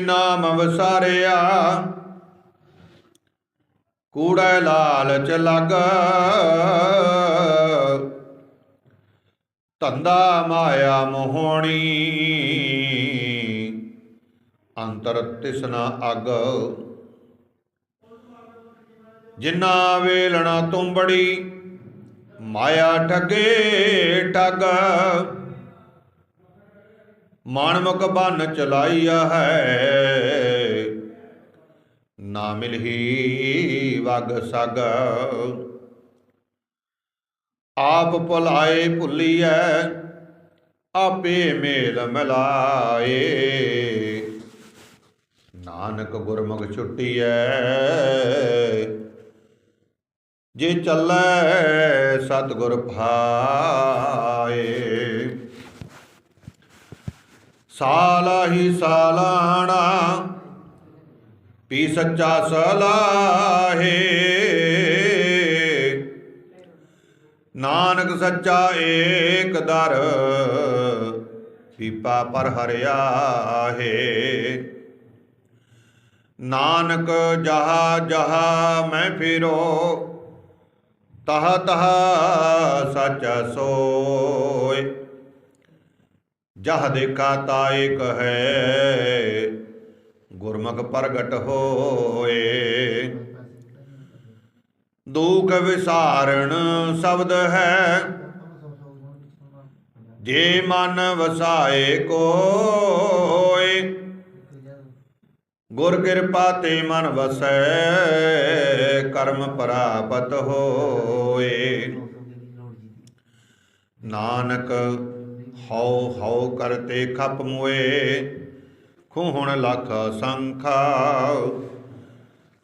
ਏ ਨਾਮ ਵਸਾਰਿਆ। ਕੂੜੈ ਲਾਲਚ ਲਗ। ਧੰਦਾ ਮਾਇਆ ਮੋਹਣੀ। ਅੰਤਰ ਤਿਸਨਾ ਅਗ। ਜਿਨਾ ਵੇਲਣਾ ਤੁੰਬੜੀ, ਮਾਇਆ ਠਗੇ ਠਗ। ਮਾਨਮੁਖ ਬੰਨ ਚਲਾਈਆ ਹੈ। ਨਾ ਮਿਲਹੀ ਵਗ ਸਗ। ਆਪ ਭੁਲਾਏ ਭੁੱਲੀਐ, ਆਪੇ ਮੇਲ ਮਿਲਾਏ। ਨਾਨਕ ਗੁਰਮੁਖ ਛੁੱਟੀਐ, ਜੇ ਚੱਲੈ ਸਤਿਗੁਰ ਭਾਏ। ਸਾਲਾ ਹੀ ਸਾਲਾਣਾ, ਪੀ ਸੱਚਾ ਸਲਾਹੇ। ਨਾਨਕ ਸੱਚਾ ਏਕ ਦਰ, ਪੀਪਾ ਪਰ ਹਰਿਆ ਹੈ ਨਾਨਕ ਜਹਾ ਜਹਾ ਮੈਂ ਫਿਰੋ, ਤਹ ਤਹ ਸੱਚ ਸੋਏ। ਜਹ ਦੇਖਾ ਤਾ ਏਕ ਹੈ ਗੁਰਮੁਖ ਪ੍ਰਗਟ ਹੋਏ। ਦੁਖ ਵਿਸਾਰਣ ਸ਼ਬਦ ਹੈ, ਜੇ ਮਨ ਵਸਾਏ ਕੋਏ। ਗੁਰ ਕਿਰਪਾ ਤੇ ਮਨ ਵਸੈ, ਕਰਮ ਪ੍ਰਾਪਤ ਹੋਏ। ਨਾਨਕ ਹਉ ਹਉ ਕਰਤੇ ਖਪ ਮੁਏ, ਖੂਹਣ ਲਖ ਸੰਖਾ।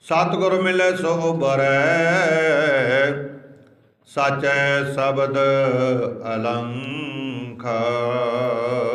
ਸਤਿਗੁਰ ਮਿਲੇ ਸੋ ਬਰੈ, ਸਾਚੈ ਸ਼ਬਦ ਅਲੰਖ